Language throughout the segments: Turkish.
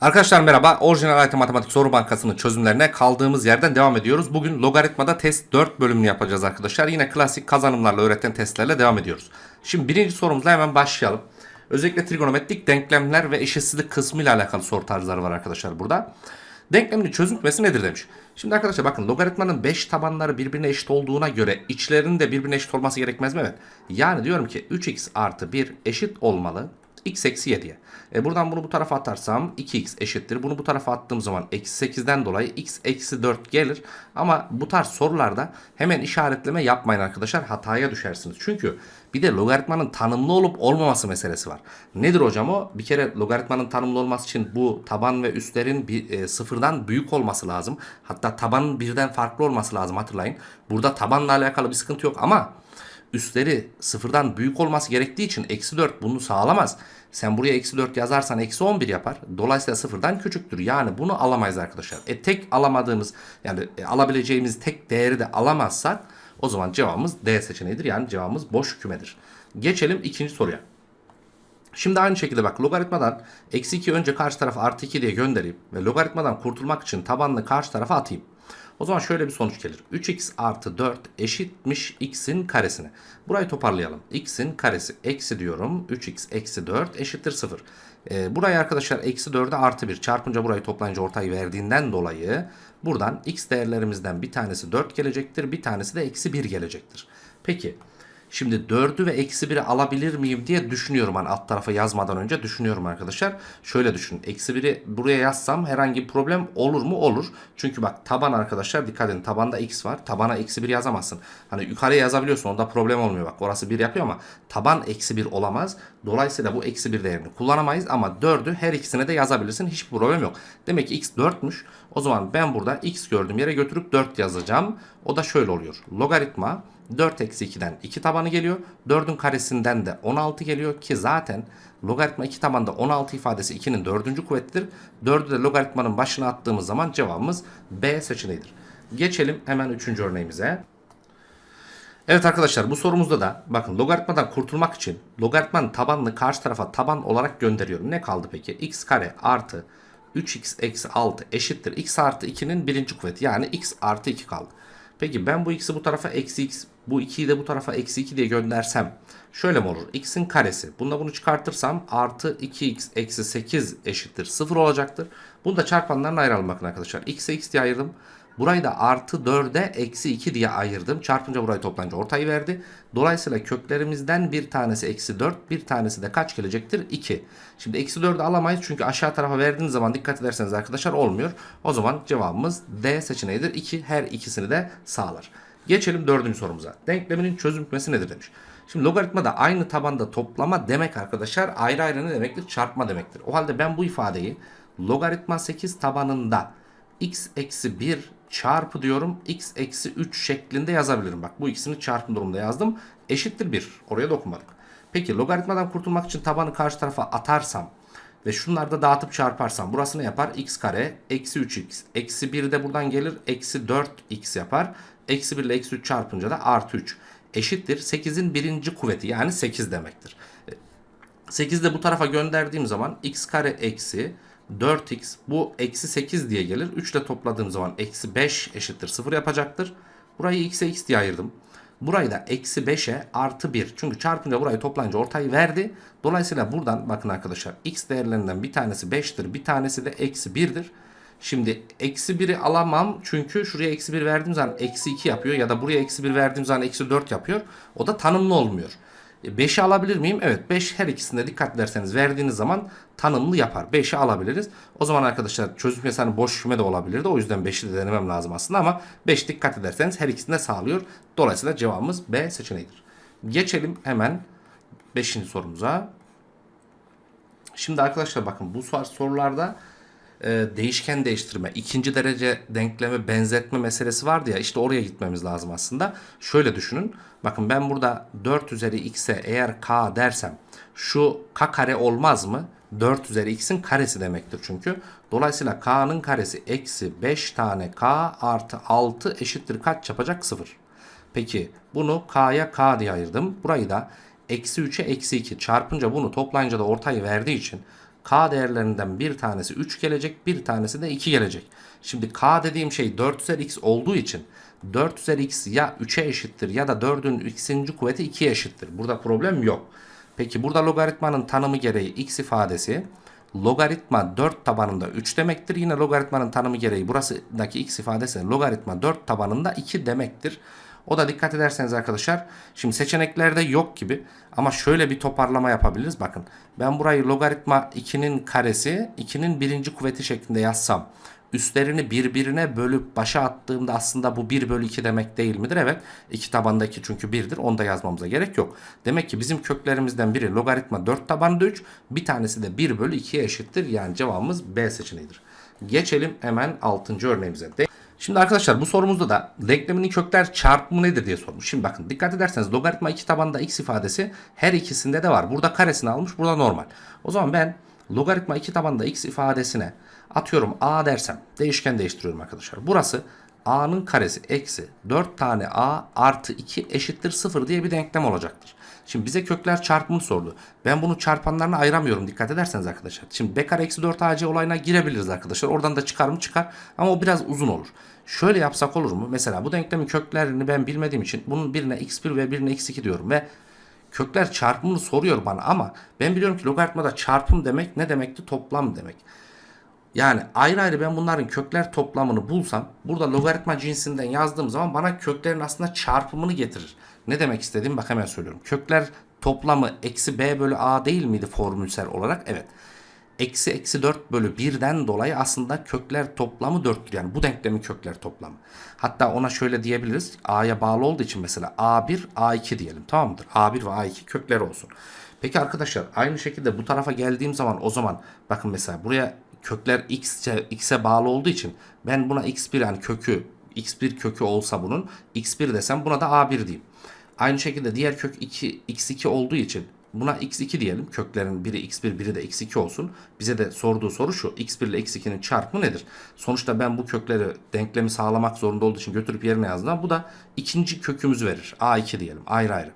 Arkadaşlar merhaba. Orijinal Hayat Matematik Soru Bankası'nın çözümlerine kaldığımız yerden devam ediyoruz. Bugün logaritmada test 4 bölümünü yapacağız arkadaşlar. Yine klasik kazanımlarla öğreten testlerle devam ediyoruz. Şimdi birinci sorumuzla hemen başlayalım. Özellikle trigonometrik denklemler ve eşitsizlik kısmı ile alakalı soru tarzları var arkadaşlar burada. Denklemin çözüm kümesi nedir demiş. Şimdi arkadaşlar bakın logaritmanın 5 tabanları birbirine eşit olduğuna göre içlerinin de birbirine eşit olması gerekmez mi? Evet. Yani diyorum ki 3x artı 1 eşit olmalı x eksi 7'ye. E buradan bunu bu tarafa atarsam 2x eşittir. Bunu bu tarafa attığım zaman eksi 8'den dolayı x eksi 4 gelir. Ama bu tarz sorularda hemen işaretleme yapmayın arkadaşlar. Hataya düşersiniz. Çünkü bir de logaritmanın tanımlı olup olmaması meselesi var. Nedir hocam o? Bir kere logaritmanın tanımlı olması için bu taban ve üstlerin bir, e, sıfırdan büyük olması lazım. Hatta tabanın birden farklı olması lazım hatırlayın. Burada tabanla alakalı bir sıkıntı yok ama üstleri sıfırdan büyük olması gerektiği için eksi 4 bunu sağlamaz. Sen buraya eksi 4 yazarsan eksi 11 yapar. Dolayısıyla sıfırdan küçüktür. Yani bunu alamayız arkadaşlar. E tek alamadığımız yani e, alabileceğimiz tek değeri de alamazsak o zaman cevabımız D seçeneğidir. Yani cevabımız boş kümedir. Geçelim ikinci soruya. Şimdi aynı şekilde bak logaritmadan eksi 2 önce karşı tarafa artı 2 diye göndereyim ve logaritmadan kurtulmak için tabanını karşı tarafa atayım. O zaman şöyle bir sonuç gelir. 3x artı 4 eşitmiş x'in karesine. Burayı toparlayalım. x'in karesi eksi diyorum. 3x eksi 4 eşittir 0. Ee, burayı arkadaşlar eksi 4'e artı 1 çarpınca burayı toplayınca ortayı verdiğinden dolayı buradan x değerlerimizden bir tanesi 4 gelecektir. Bir tanesi de eksi 1 gelecektir. Peki Şimdi 4'ü ve eksi 1'i alabilir miyim diye düşünüyorum. Hani alt tarafa yazmadan önce düşünüyorum arkadaşlar. Şöyle düşün. Eksi 1'i buraya yazsam herhangi bir problem olur mu? Olur. Çünkü bak taban arkadaşlar dikkat edin. Tabanda x var. Tabana eksi 1 yazamazsın. Hani yukarıya yazabiliyorsun. Onda problem olmuyor. Bak orası 1 yapıyor ama taban eksi 1 olamaz. Dolayısıyla bu eksi 1 değerini kullanamayız. Ama 4'ü her ikisine de yazabilirsin. Hiçbir problem yok. Demek ki x 4'müş. O zaman ben burada x gördüğüm yere götürüp 4 yazacağım. O da şöyle oluyor. Logaritma 4 eksi 2'den 2 tabanı geliyor. 4'ün karesinden de 16 geliyor ki zaten logaritma 2 tabanda 16 ifadesi 2'nin 4. kuvvettir. 4'ü de logaritmanın başına attığımız zaman cevabımız B seçeneğidir. Geçelim hemen 3. örneğimize. Evet arkadaşlar bu sorumuzda da bakın logaritmadan kurtulmak için logaritmanın tabanını karşı tarafa taban olarak gönderiyorum. Ne kaldı peki? x kare artı 3x eksi 6 eşittir. x artı 2'nin birinci kuvveti yani x artı 2 kaldı. Peki ben bu x'i bu tarafa eksi x, bu 2'yi de bu tarafa eksi 2 diye göndersem şöyle mi olur? x'in karesi. Bunda bunu çıkartırsam artı 2x eksi 8 eşittir 0 olacaktır. Bunu da çarpanlarına ayıralım bakın arkadaşlar. x'e x diye ayırdım. Burayı da artı 4'e eksi 2 diye ayırdım. Çarpınca burayı toplayınca ortayı verdi. Dolayısıyla köklerimizden bir tanesi eksi 4 bir tanesi de kaç gelecektir? 2. Şimdi eksi 4'ü alamayız çünkü aşağı tarafa verdiğiniz zaman dikkat ederseniz arkadaşlar olmuyor. O zaman cevabımız D seçeneğidir. 2 her ikisini de sağlar. Geçelim dördüncü sorumuza. Denkleminin çözüm kümesi nedir demiş. Şimdi logaritmada aynı tabanda toplama demek arkadaşlar ayrı ayrı ne demektir? Çarpma demektir. O halde ben bu ifadeyi logaritma 8 tabanında x eksi 1 çarpı diyorum x eksi 3 şeklinde yazabilirim. Bak bu ikisini çarpım durumunda yazdım. Eşittir 1. Oraya dokunmadık. Peki logaritmadan kurtulmak için tabanı karşı tarafa atarsam ve şunları da dağıtıp çarparsam burası ne yapar? x kare eksi 3x eksi 1 de buradan gelir eksi 4x yapar. Eksi 1 ile eksi 3 çarpınca da artı 3 eşittir. 8'in birinci kuvveti yani 8 demektir. 8 de bu tarafa gönderdiğim zaman x kare eksi 4x bu eksi 8 diye gelir. 3 ile topladığım zaman eksi 5 eşittir 0 yapacaktır. Burayı x'e x diye ayırdım. Burayı da eksi 5'e artı 1. Çünkü çarpınca burayı toplayınca ortayı verdi. Dolayısıyla buradan bakın arkadaşlar x değerlerinden bir tanesi 5'tir. Bir tanesi de eksi 1'dir. Şimdi eksi 1'i alamam çünkü şuraya eksi 1 verdiğim zaman eksi 2 yapıyor. Ya da buraya eksi 1 verdiğim zaman eksi 4 yapıyor. O da tanımlı olmuyor. 5'i alabilir miyim? Evet 5 her ikisinde dikkat ederseniz verdiğiniz zaman tanımlı yapar. 5'i alabiliriz. O zaman arkadaşlar çözüm mesela boş küme de olabilirdi. O yüzden 5'i de denemem lazım aslında ama 5 dikkat ederseniz her ikisinde sağlıyor. Dolayısıyla cevabımız B seçeneğidir. Geçelim hemen 5. sorumuza. Şimdi arkadaşlar bakın bu sorularda e, değişken değiştirme, ikinci derece denkleme benzetme meselesi vardı ya işte oraya gitmemiz lazım aslında. Şöyle düşünün. Bakın ben burada 4 üzeri x'e eğer k dersem şu k kare olmaz mı? 4 üzeri x'in karesi demektir çünkü. Dolayısıyla k'nın karesi eksi 5 tane k artı 6 eşittir kaç yapacak? 0. Peki bunu k'ya k diye ayırdım. Burayı da eksi 3'e eksi 2 çarpınca bunu toplayınca da ortayı verdiği için K değerlerinden bir tanesi 3 gelecek bir tanesi de 2 gelecek. Şimdi K dediğim şey 4 üzeri x olduğu için 4 üzeri x ya 3'e eşittir ya da 4'ün x'inci kuvveti 2'ye eşittir. Burada problem yok. Peki burada logaritmanın tanımı gereği x ifadesi logaritma 4 tabanında 3 demektir. Yine logaritmanın tanımı gereği burasındaki x ifadesi logaritma 4 tabanında 2 demektir. O da dikkat ederseniz arkadaşlar şimdi seçeneklerde yok gibi ama şöyle bir toparlama yapabiliriz. Bakın ben burayı logaritma 2'nin karesi 2'nin birinci kuvveti şeklinde yazsam üstlerini birbirine bölüp başa attığımda aslında bu 1 bölü 2 demek değil midir? Evet. 2 tabanda 2 çünkü 1'dir. Onu da yazmamıza gerek yok. Demek ki bizim köklerimizden biri logaritma 4 tabanda 3. Bir tanesi de 1 bölü 2'ye eşittir. Yani cevabımız B seçeneğidir. Geçelim hemen 6. örneğimize. Şimdi arkadaşlar bu sorumuzda da denkleminin kökler çarpımı nedir diye sormuş. Şimdi bakın dikkat ederseniz logaritma 2 tabanda x ifadesi her ikisinde de var. Burada karesini almış burada normal. O zaman ben logaritma 2 tabanda x ifadesine atıyorum a dersem değişken değiştiriyorum arkadaşlar. Burası a'nın karesi eksi 4 tane a artı 2 eşittir 0 diye bir denklem olacaktır. Şimdi bize kökler çarpımını sordu. Ben bunu çarpanlarına ayıramıyorum dikkat ederseniz arkadaşlar. Şimdi b kare eksi 4 ac olayına girebiliriz arkadaşlar. Oradan da çıkar mı çıkar ama o biraz uzun olur. Şöyle yapsak olur mu? Mesela bu denklemin köklerini ben bilmediğim için bunun birine x1 ve birine x2 diyorum ve kökler çarpımını soruyor bana ama ben biliyorum ki logaritmada çarpım demek ne demekti? Toplam demek. Yani ayrı ayrı ben bunların kökler toplamını bulsam burada logaritma cinsinden yazdığım zaman bana köklerin aslında çarpımını getirir. Ne demek istediğimi bak hemen söylüyorum. Kökler toplamı eksi b bölü a değil miydi formülsel olarak? Evet. Eksi eksi 4 bölü 1'den dolayı aslında kökler toplamı 4'tür. Yani bu denklemin kökler toplamı. Hatta ona şöyle diyebiliriz. A'ya bağlı olduğu için mesela A1, A2 diyelim. Tamam mıdır? A1 ve A2 kökler olsun. Peki arkadaşlar aynı şekilde bu tarafa geldiğim zaman o zaman bakın mesela buraya kökler x'e x'e bağlı olduğu için ben buna x1 yani kökü x1 kökü olsa bunun x1 desem buna da a1 diyeyim. Aynı şekilde diğer kök 2 x2 olduğu için buna x2 diyelim. Köklerin biri x1 biri de x2 olsun. Bize de sorduğu soru şu. x1 ile x2'nin çarpımı nedir? Sonuçta ben bu kökleri denklemi sağlamak zorunda olduğu için götürüp yerine yazdım. Bu da ikinci kökümüzü verir. a2 diyelim ayrı ayrı.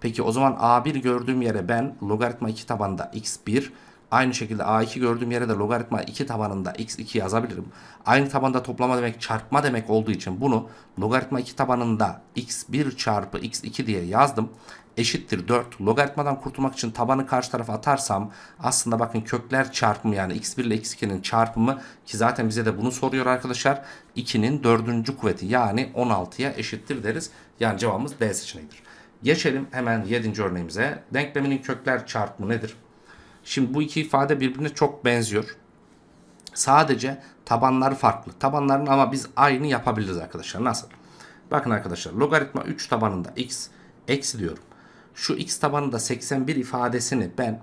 Peki o zaman a1 gördüğüm yere ben logaritma 2 tabanda x1 Aynı şekilde A2 gördüğüm yere de logaritma 2 tabanında x2 yazabilirim. Aynı tabanda toplama demek çarpma demek olduğu için bunu logaritma 2 tabanında x1 çarpı x2 diye yazdım. Eşittir 4. Logaritmadan kurtulmak için tabanı karşı tarafa atarsam aslında bakın kökler çarpımı yani x1 ile x2'nin çarpımı ki zaten bize de bunu soruyor arkadaşlar. 2'nin dördüncü kuvveti yani 16'ya eşittir deriz. Yani cevabımız D seçeneğidir. Geçelim hemen 7. örneğimize. Denkleminin kökler çarpımı nedir? Şimdi bu iki ifade birbirine çok benziyor. Sadece tabanları farklı. Tabanların ama biz aynı yapabiliriz arkadaşlar. Nasıl? Bakın arkadaşlar logaritma 3 tabanında x eksi diyorum. Şu x tabanında 81 ifadesini ben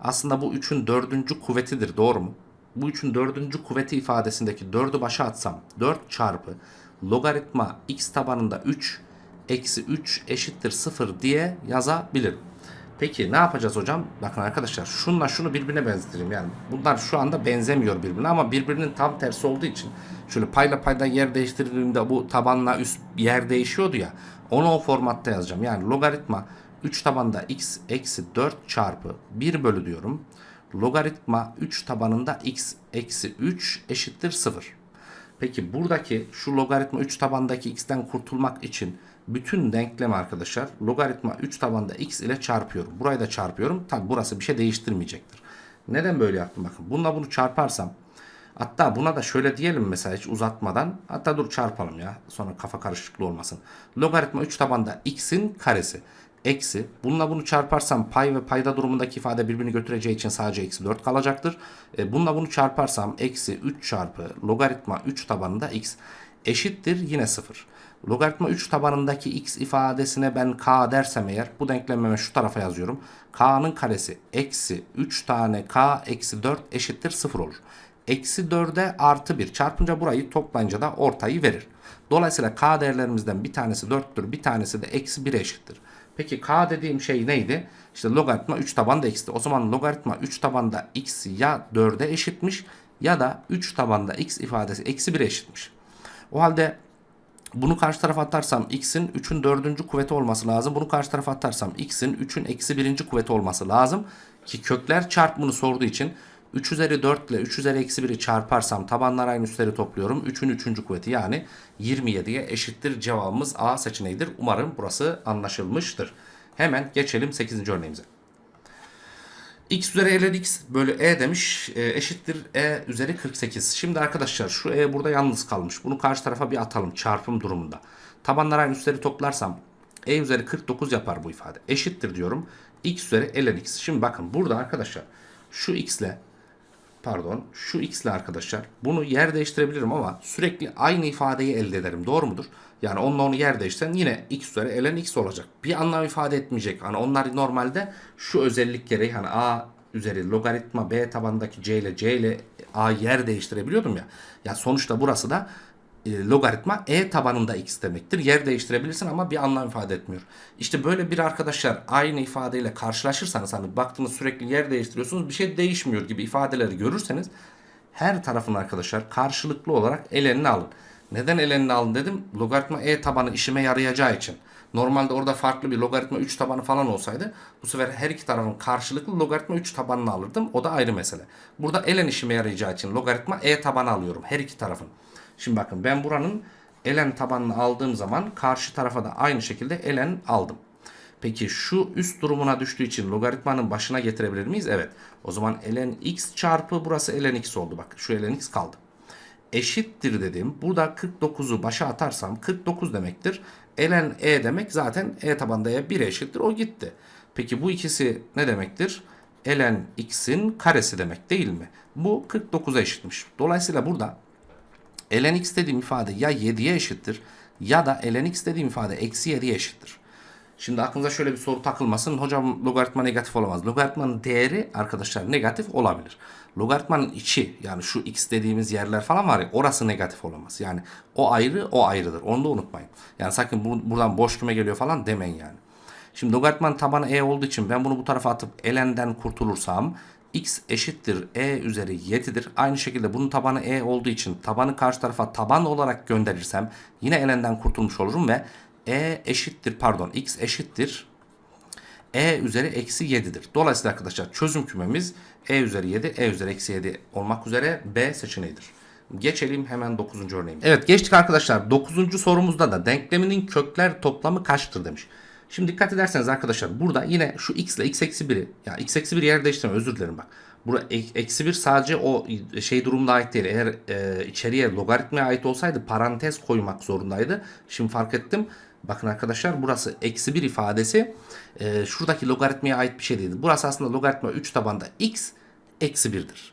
aslında bu 3'ün dördüncü kuvvetidir doğru mu? Bu 3'ün dördüncü kuvveti ifadesindeki 4'ü başa atsam 4 çarpı logaritma x tabanında 3 eksi 3 eşittir 0 diye yazabilirim. Peki ne yapacağız hocam? Bakın arkadaşlar şunla şunu birbirine benzetelim. Yani bunlar şu anda benzemiyor birbirine ama birbirinin tam tersi olduğu için şöyle payla payda yer değiştirdiğimde bu tabanla üst yer değişiyordu ya. Onu o formatta yazacağım. Yani logaritma 3 tabanda x eksi 4 çarpı 1 bölü diyorum. Logaritma 3 tabanında x eksi 3 eşittir 0. Peki buradaki şu logaritma 3 tabandaki x'ten kurtulmak için bütün denklemi arkadaşlar logaritma 3 tabanda x ile çarpıyorum. Burayı da çarpıyorum. Tabi burası bir şey değiştirmeyecektir. Neden böyle yaptım bakın. Bununla bunu çarparsam hatta buna da şöyle diyelim mesela hiç uzatmadan hatta dur çarpalım ya sonra kafa karışıklığı olmasın. Logaritma 3 tabanda x'in karesi eksi bununla bunu çarparsam pay ve payda durumundaki ifade birbirini götüreceği için sadece eksi 4 kalacaktır. E, bununla bunu çarparsam eksi 3 çarpı logaritma 3 tabanında x eşittir yine 0. Logaritma 3 tabanındaki x ifadesine ben k dersem eğer bu denklemime şu tarafa yazıyorum. k'nın karesi eksi 3 tane k eksi 4 eşittir 0 olur. Eksi 4'e artı 1 çarpınca burayı toplayınca da ortayı verir. Dolayısıyla k değerlerimizden bir tanesi 4'tür bir tanesi de eksi 1 eşittir. Peki k dediğim şey neydi? İşte logaritma 3 tabanda x'ti. O zaman logaritma 3 tabanda x ya 4'e eşitmiş ya da 3 tabanda x ifadesi eksi 1'e eşitmiş. O halde bunu karşı tarafa atarsam x'in 3'ün 4. kuvveti olması lazım. Bunu karşı tarafa atarsam x'in 3'ün eksi 1. kuvveti olması lazım. Ki kökler çarpımını sorduğu için 3 üzeri 4 ile 3 üzeri eksi 1'i çarparsam tabanlar aynı üstleri topluyorum. 3'ün 3. kuvveti yani 27'ye eşittir. Cevabımız A seçeneğidir. Umarım burası anlaşılmıştır. Hemen geçelim 8. örneğimize. X üzeri ln x bölü e demiş e, eşittir e üzeri 48. Şimdi arkadaşlar şu e burada yalnız kalmış. Bunu karşı tarafa bir atalım çarpım durumunda. Tabanlar aynı üstleri toplarsam e üzeri 49 yapar bu ifade. Eşittir diyorum. x üzeri ln x. Şimdi bakın burada arkadaşlar şu x ile pardon şu x ile arkadaşlar bunu yer değiştirebilirim ama sürekli aynı ifadeyi elde ederim. Doğru mudur? Yani onunla onu yer değiştiren yine x üzeri ln x olacak. Bir anlam ifade etmeyecek. Hani onlar normalde şu özellik gereği hani a üzeri logaritma b tabandaki c ile c ile a yer değiştirebiliyordum ya. Ya sonuçta burası da e, logaritma e tabanında x demektir. Yer değiştirebilirsin ama bir anlam ifade etmiyor. İşte böyle bir arkadaşlar aynı ifadeyle karşılaşırsanız hani baktığınız sürekli yer değiştiriyorsunuz bir şey değişmiyor gibi ifadeleri görürseniz her tarafın arkadaşlar karşılıklı olarak elenini alın. Neden elenini alın dedim? Logaritma e tabanı işime yarayacağı için. Normalde orada farklı bir logaritma 3 tabanı falan olsaydı bu sefer her iki tarafın karşılıklı logaritma 3 tabanını alırdım. O da ayrı mesele. Burada elen işime yarayacağı için logaritma e tabanı alıyorum her iki tarafın. Şimdi bakın ben buranın elen tabanını aldığım zaman karşı tarafa da aynı şekilde elen aldım. Peki şu üst durumuna düştüğü için logaritmanın başına getirebilir miyiz? Evet. O zaman ln x çarpı burası ln x oldu. Bak şu ln x kaldı. Eşittir dedim. Burada 49'u başa atarsam 49 demektir. ln e demek zaten e tabanda e 1 eşittir. O gitti. Peki bu ikisi ne demektir? ln x'in karesi demek değil mi? Bu 49'a eşitmiş. Dolayısıyla burada ln x dediğim ifade ya 7'ye eşittir ya da ln x dediğim ifade eksi 7'ye eşittir. Şimdi aklınıza şöyle bir soru takılmasın. Hocam logaritma negatif olamaz. Logaritmanın değeri arkadaşlar negatif olabilir. Logaritmanın içi yani şu x dediğimiz yerler falan var ya orası negatif olamaz. Yani o ayrı o ayrıdır. Onu da unutmayın. Yani sakın bu, buradan boş küme geliyor falan demeyin yani. Şimdi logaritmanın tabanı e olduğu için ben bunu bu tarafa atıp ln'den kurtulursam x eşittir e üzeri 7'dir. Aynı şekilde bunun tabanı e olduğu için tabanı karşı tarafa taban olarak gönderirsem yine ln'den kurtulmuş olurum ve e eşittir pardon x eşittir e üzeri eksi 7'dir. Dolayısıyla arkadaşlar çözüm kümemiz e üzeri 7 e üzeri eksi 7 olmak üzere B seçeneğidir. Geçelim hemen 9. örneğimize. Evet geçtik arkadaşlar 9. sorumuzda da denkleminin kökler toplamı kaçtır demiş. Şimdi dikkat ederseniz arkadaşlar burada yine şu x ile x eksi 1'i ya x eksi 1 yer değiştirme özür dilerim bak. Burada eksi 1 sadece o şey durumda ait değil. Eğer e, içeriye logaritmaya ait olsaydı parantez koymak zorundaydı. Şimdi fark ettim. Bakın arkadaşlar burası eksi 1 ifadesi e, şuradaki logaritmaya ait bir şey değildi. Burası aslında logaritma 3 tabanda x eksi 1'dir.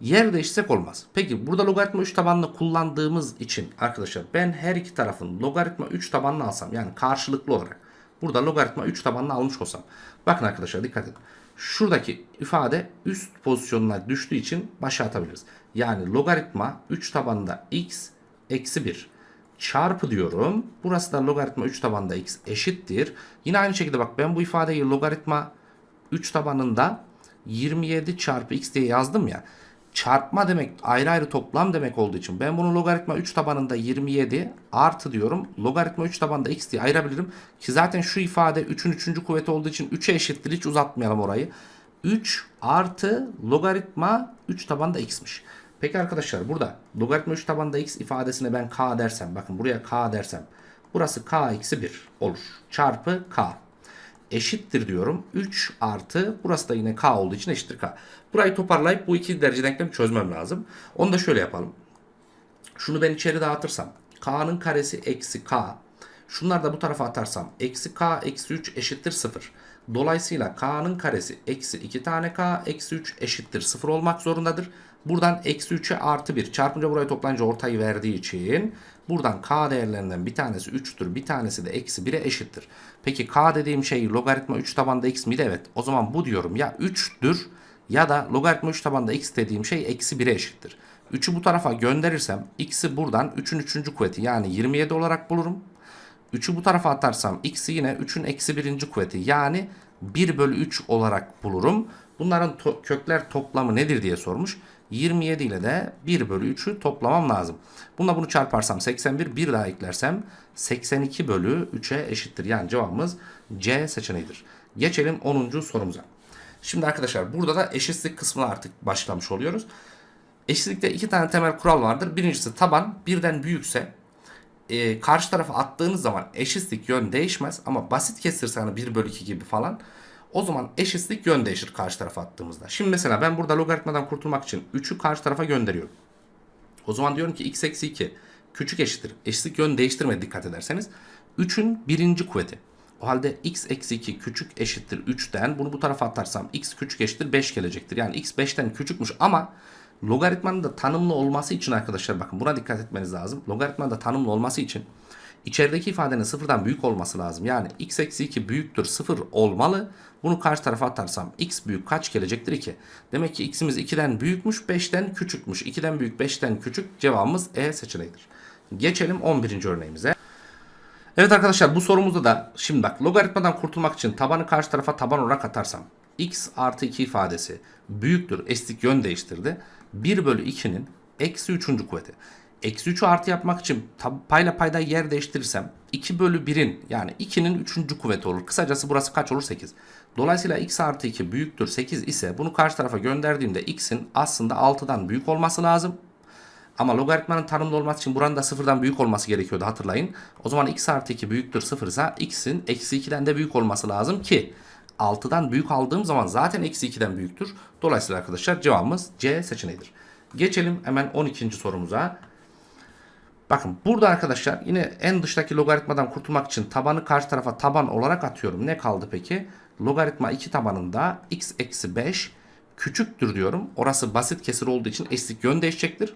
Yer değiştirsek olmaz. Peki burada logaritma 3 tabanını kullandığımız için arkadaşlar ben her iki tarafın logaritma 3 tabanını alsam yani karşılıklı olarak burada logaritma 3 tabanını almış olsam. Bakın arkadaşlar dikkat edin. Şuradaki ifade üst pozisyonuna düştüğü için başa atabiliriz. Yani logaritma 3 tabanında x eksi 1 çarpı diyorum. Burası da logaritma 3 tabanında x eşittir. Yine aynı şekilde bak ben bu ifadeyi logaritma 3 tabanında 27 çarpı x diye yazdım ya. Çarpma demek ayrı ayrı toplam demek olduğu için ben bunu logaritma 3 tabanında 27 artı diyorum. Logaritma 3 tabanında x diye ayırabilirim. Ki zaten şu ifade 3'ün 3. kuvveti olduğu için 3'e eşittir. Hiç uzatmayalım orayı. 3 artı logaritma 3 tabanda x'miş. Peki arkadaşlar burada logaritma 3 tabanda x ifadesine ben k dersem bakın buraya k dersem burası k eksi 1 olur. Çarpı k eşittir diyorum. 3 artı burası da yine k olduğu için eşittir k. Burayı toparlayıp bu iki derece denklemi çözmem lazım. Onu da şöyle yapalım. Şunu ben içeri dağıtırsam k'nın karesi eksi k. Şunları da bu tarafa atarsam eksi k eksi 3 eşittir 0. Dolayısıyla k'nın karesi eksi 2 tane k eksi 3 eşittir 0 olmak zorundadır. Buradan eksi 3'e artı 1 çarpınca burayı toplayınca ortayı verdiği için buradan k değerlerinden bir tanesi 3'tür bir tanesi de eksi 1'e eşittir. Peki k dediğim şey logaritma 3 tabanda x miydi? Evet. O zaman bu diyorum ya 3'tür ya da logaritma 3 tabanda x dediğim şey eksi 1'e eşittir. 3'ü bu tarafa gönderirsem x'i buradan 3'ün 3. kuvveti yani 27 olarak bulurum. 3'ü bu tarafa atarsam x'i yine 3'ün eksi 1. kuvveti yani 1 bölü 3 olarak bulurum. Bunların to kökler toplamı nedir diye sormuş. 27 ile de 1 bölü 3'ü toplamam lazım. Bununla bunu çarparsam 81 bir daha eklersem 82 bölü 3'e eşittir. Yani cevabımız C seçeneğidir. Geçelim 10. sorumuza. Şimdi arkadaşlar burada da eşitsizlik kısmına artık başlamış oluyoruz. Eşitlikte iki tane temel kural vardır. Birincisi taban birden büyükse e, karşı tarafa attığınız zaman eşitlik yön değişmez. Ama basit kesirse hani 1 bölü 2 gibi falan o zaman eşitlik yön değişir karşı tarafa attığımızda. Şimdi mesela ben burada logaritmadan kurtulmak için 3'ü karşı tarafa gönderiyorum. O zaman diyorum ki x eksi 2 küçük eşittir. Eşitlik yön değiştirmedi dikkat ederseniz. 3'ün birinci kuvveti. O halde x eksi 2 küçük eşittir 3'ten bunu bu tarafa atarsam x küçük eşittir 5 gelecektir. Yani x 5'ten küçükmüş ama logaritmanın da tanımlı olması için arkadaşlar bakın buna dikkat etmeniz lazım. Logaritmanın da tanımlı olması için içerideki ifadenin sıfırdan büyük olması lazım. Yani x eksi 2 büyüktür 0 olmalı. Bunu karşı tarafa atarsam x büyük kaç gelecektir 2. Demek ki x'imiz 2'den büyükmüş 5'ten küçükmüş. 2'den büyük 5'ten küçük cevabımız E seçeneğidir. Geçelim 11. örneğimize. Evet arkadaşlar bu sorumuzda da şimdi bak logaritmadan kurtulmak için tabanı karşı tarafa taban olarak atarsam x artı 2 ifadesi büyüktür eslik yön değiştirdi. 1 bölü 2'nin eksi 3. kuvveti. Eksi 3'ü artı yapmak için payla payda yer değiştirirsem 2 bölü 1'in yani 2'nin 3. kuvveti olur. Kısacası burası kaç olur? 8. Dolayısıyla x artı 2 büyüktür 8 ise bunu karşı tarafa gönderdiğimde x'in aslında 6'dan büyük olması lazım. Ama logaritmanın tanımlı olması için buranın da sıfırdan büyük olması gerekiyordu hatırlayın. O zaman x artı 2 büyüktür 0 ise x'in eksi 2'den de büyük olması lazım ki 6'dan büyük aldığım zaman zaten eksi 2'den büyüktür. Dolayısıyla arkadaşlar cevabımız C seçeneğidir. Geçelim hemen 12. sorumuza. Bakın burada arkadaşlar yine en dıştaki logaritmadan kurtulmak için tabanı karşı tarafa taban olarak atıyorum. Ne kaldı peki? Logaritma 2 tabanında x eksi 5 küçüktür diyorum. Orası basit kesir olduğu için eşlik yön değişecektir.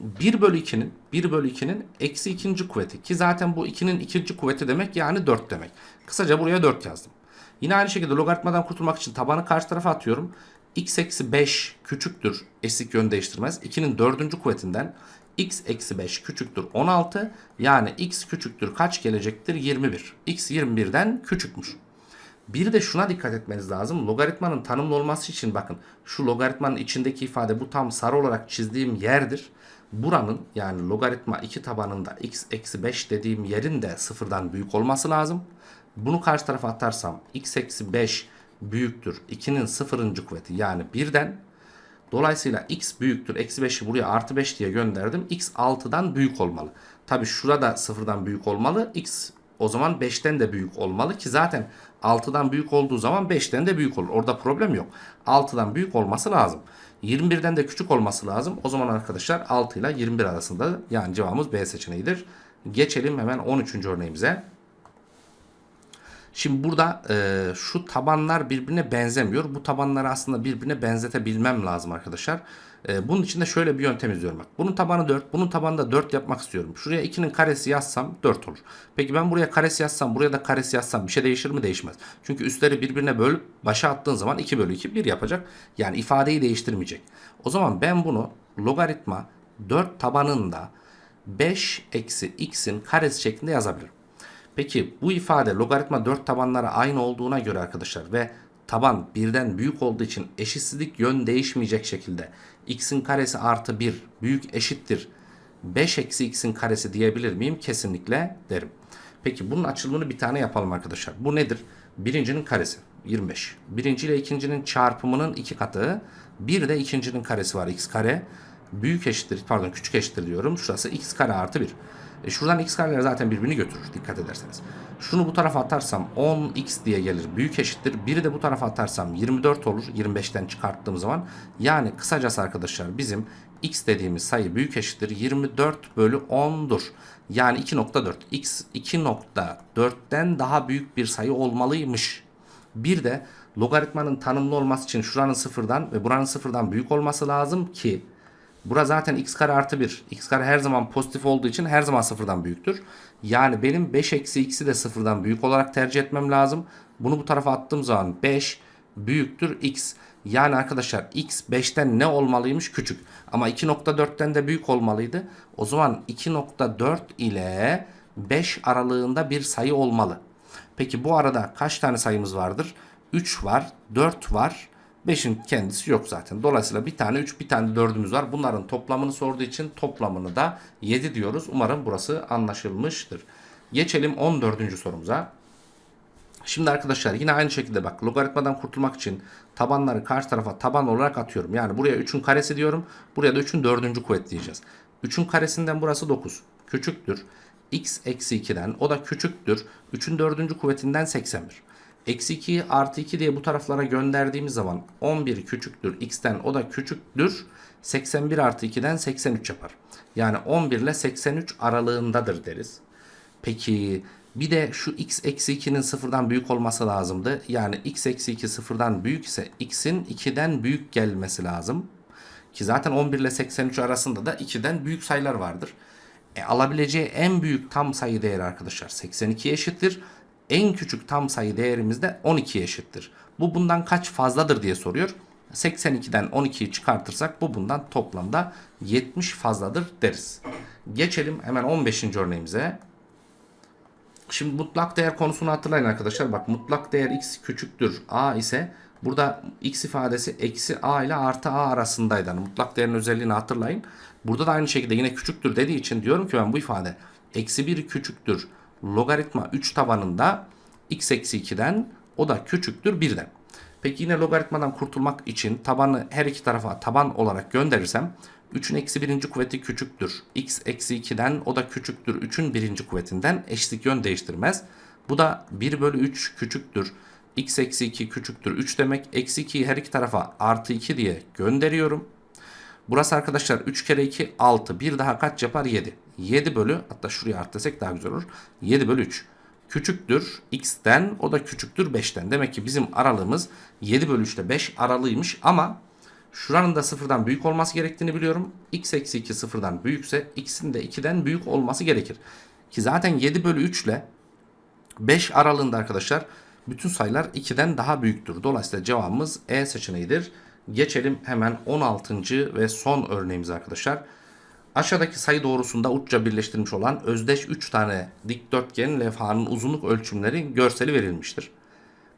1 bölü 2'nin 1 bölü 2'nin eksi ikinci kuvveti ki zaten bu 2'nin ikinci kuvveti demek yani 4 demek. Kısaca buraya 4 yazdım. Yine aynı şekilde logaritmadan kurtulmak için tabanı karşı tarafa atıyorum. x eksi 5 küçüktür eşlik yön değiştirmez. 2'nin dördüncü kuvvetinden x eksi 5 küçüktür 16 yani x küçüktür kaç gelecektir 21. x 21'den küçükmüş. Bir de şuna dikkat etmeniz lazım. Logaritmanın tanımlı olması için bakın şu logaritmanın içindeki ifade bu tam sarı olarak çizdiğim yerdir. Buranın yani logaritma 2 tabanında x eksi 5 dediğim yerin de sıfırdan büyük olması lazım. Bunu karşı tarafa atarsam x eksi 5 büyüktür 2'nin sıfırıncı kuvveti yani 1'den. Dolayısıyla x büyüktür eksi 5'i buraya artı 5 diye gönderdim. x 6'dan büyük olmalı. Tabi şurada sıfırdan büyük olmalı. x o zaman 5'ten de büyük olmalı ki zaten 6'dan büyük olduğu zaman 5'ten de büyük olur. Orada problem yok. 6'dan büyük olması lazım. 21'den de küçük olması lazım. O zaman arkadaşlar 6 ile 21 arasında yani cevabımız B seçeneğidir. Geçelim hemen 13. örneğimize. Şimdi burada e, şu tabanlar birbirine benzemiyor. Bu tabanları aslında birbirine benzetebilmem lazım arkadaşlar. E, bunun için de şöyle bir yöntem izliyorum. Bak, bunun tabanı 4, bunun tabanı da 4 yapmak istiyorum. Şuraya 2'nin karesi yazsam 4 olur. Peki ben buraya karesi yazsam, buraya da karesi yazsam bir şey değişir mi? Değişmez. Çünkü üstleri birbirine bölüp başa attığın zaman 2 bölü 2 1 yapacak. Yani ifadeyi değiştirmeyecek. O zaman ben bunu logaritma 4 tabanında 5 eksi x'in karesi şeklinde yazabilirim. Peki bu ifade logaritma 4 tabanlara aynı olduğuna göre arkadaşlar ve taban birden büyük olduğu için eşitsizlik yön değişmeyecek şekilde x'in karesi artı 1 büyük eşittir 5 eksi x'in karesi diyebilir miyim? Kesinlikle derim. Peki bunun açılımını bir tane yapalım arkadaşlar. Bu nedir? Birincinin karesi 25. Birinci ile ikincinin çarpımının iki katı. Bir de ikincinin karesi var x kare. Büyük eşittir pardon küçük eşittir diyorum. Şurası x kare artı 1. E şuradan x kareler zaten birbirini götürür dikkat ederseniz. Şunu bu tarafa atarsam 10x diye gelir. Büyük eşittir. Biri de bu tarafa atarsam 24 olur. 25'ten çıkarttığım zaman. Yani kısacası arkadaşlar bizim x dediğimiz sayı büyük eşittir. 24 bölü 10'dur. Yani 2.4. x 2.4'ten daha büyük bir sayı olmalıymış. Bir de logaritmanın tanımlı olması için şuranın sıfırdan ve buranın sıfırdan büyük olması lazım ki Bura zaten x kare artı 1. x kare her zaman pozitif olduğu için her zaman sıfırdan büyüktür. Yani benim 5 eksi x'i de sıfırdan büyük olarak tercih etmem lazım. Bunu bu tarafa attığım zaman 5 büyüktür x. Yani arkadaşlar x 5'ten ne olmalıymış? Küçük. Ama 2.4'ten de büyük olmalıydı. O zaman 2.4 ile 5 aralığında bir sayı olmalı. Peki bu arada kaç tane sayımız vardır? 3 var, 4 var, 5'in kendisi yok zaten. Dolayısıyla bir tane 3 bir tane 4'ümüz var. Bunların toplamını sorduğu için toplamını da 7 diyoruz. Umarım burası anlaşılmıştır. Geçelim 14. sorumuza. Şimdi arkadaşlar yine aynı şekilde bak logaritmadan kurtulmak için tabanları karşı tarafa taban olarak atıyorum. Yani buraya 3'ün karesi diyorum. Buraya da 3'ün 4. kuvvet diyeceğiz. 3'ün karesinden burası 9. Küçüktür. x eksi 2'den o da küçüktür. 3'ün 4. kuvvetinden 81. Eksi 2'yi artı 2 diye bu taraflara gönderdiğimiz zaman 11 küçüktür x'ten o da küçüktür. 81 artı 2'den 83 yapar. Yani 11 ile 83 aralığındadır deriz. Peki bir de şu x eksi 2'nin sıfırdan büyük olması lazımdı. Yani x eksi 2 sıfırdan büyük ise x'in 2'den büyük gelmesi lazım. Ki zaten 11 ile 83 arasında da 2'den büyük sayılar vardır. E, alabileceği en büyük tam sayı değeri arkadaşlar 82 eşittir. En küçük tam sayı değerimiz de 12 eşittir. Bu bundan kaç fazladır diye soruyor. 82'den 12'yi çıkartırsak bu bundan toplamda 70 fazladır deriz. Geçelim hemen 15. örneğimize. Şimdi mutlak değer konusunu hatırlayın arkadaşlar. Bak mutlak değer x küçüktür a ise burada x ifadesi eksi a ile artı a arasındaydı. Yani mutlak değerin özelliğini hatırlayın. Burada da aynı şekilde yine küçüktür dediği için diyorum ki ben bu ifade eksi 1 küçüktür logaritma 3 tabanında x eksi 2'den o da küçüktür 1'den. Peki yine logaritmadan kurtulmak için tabanı her iki tarafa taban olarak gönderirsem 3'ün eksi birinci kuvveti küçüktür. x eksi 2'den o da küçüktür 3'ün birinci kuvvetinden eşitlik yön değiştirmez. Bu da 1 bölü 3 küçüktür. x eksi 2 küçüktür 3 demek. Eksi 2'yi her iki tarafa artı 2 diye gönderiyorum. Burası arkadaşlar 3 kere 2 6. Bir daha kaç yapar? 7. 7 bölü hatta şuraya art desek daha güzel olur. 7 bölü 3 küçüktür x'ten o da küçüktür 5'ten. Demek ki bizim aralığımız 7 bölü 3 ile 5 aralığıymış ama şuranın da sıfırdan büyük olması gerektiğini biliyorum. x eksi 2 sıfırdan büyükse x'in de 2'den büyük olması gerekir. Ki zaten 7 bölü 3 ile 5 aralığında arkadaşlar bütün sayılar 2'den daha büyüktür. Dolayısıyla cevabımız E seçeneğidir. Geçelim hemen 16. ve son örneğimize arkadaşlar. Aşağıdaki sayı doğrusunda uçça birleştirilmiş olan özdeş 3 tane dikdörtgen levhanın uzunluk ölçümleri görseli verilmiştir.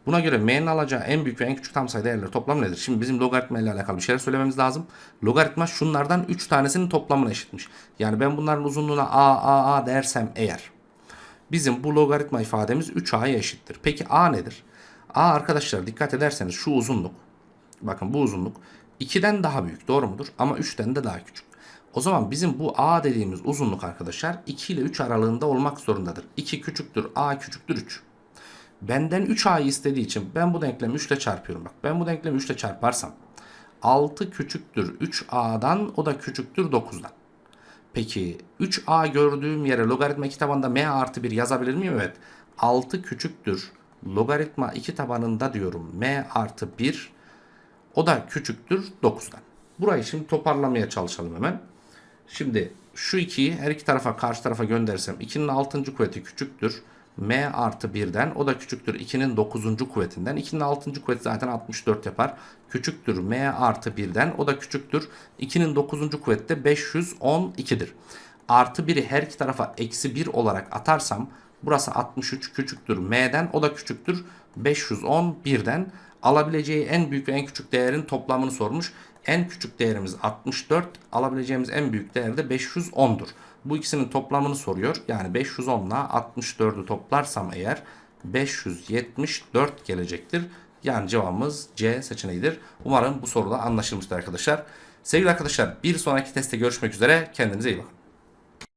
Buna göre m'nin alacağı en büyük ve en küçük tam sayı değerleri toplamı nedir? Şimdi bizim logaritma ile alakalı bir şeyler söylememiz lazım. Logaritma şunlardan 3 tanesinin toplamına eşitmiş. Yani ben bunların uzunluğuna a a a dersem eğer bizim bu logaritma ifademiz 3a'ya eşittir. Peki a nedir? a arkadaşlar dikkat ederseniz şu uzunluk bakın bu uzunluk 2'den daha büyük doğru mudur? Ama 3'ten de daha küçük. O zaman bizim bu a dediğimiz uzunluk arkadaşlar 2 ile 3 aralığında olmak zorundadır. 2 küçüktür a küçüktür 3. Benden 3a'yı istediği için ben bu denklemi 3 ile çarpıyorum. Bak ben bu denklemi 3 ile çarparsam 6 küçüktür 3a'dan o da küçüktür 9'dan. Peki 3a gördüğüm yere logaritma 2 tabanında m artı 1 yazabilir miyim? Evet. 6 küçüktür logaritma 2 tabanında diyorum m artı 1 o da küçüktür 9'dan. Burayı şimdi toparlamaya çalışalım hemen. Şimdi şu 2'yi her iki tarafa karşı tarafa gönderirsem 2'nin 6. kuvveti küçüktür. M artı 1'den o da küçüktür 2'nin 9. kuvvetinden. 2'nin 6. kuvveti zaten 64 yapar. Küçüktür M artı 1'den o da küçüktür 2'nin 9. kuvveti de 512'dir. Artı 1'i her iki tarafa eksi 1 olarak atarsam burası 63 küçüktür M'den o da küçüktür 511'den alabileceği en büyük ve en küçük değerin toplamını sormuş. En küçük değerimiz 64, alabileceğimiz en büyük değer de 510'dur. Bu ikisinin toplamını soruyor. Yani 510 ile 64'ü toplarsam eğer 574 gelecektir. Yani cevabımız C seçeneğidir. Umarım bu soruda anlaşılmıştır arkadaşlar. Sevgili arkadaşlar bir sonraki testte görüşmek üzere. Kendinize iyi bakın.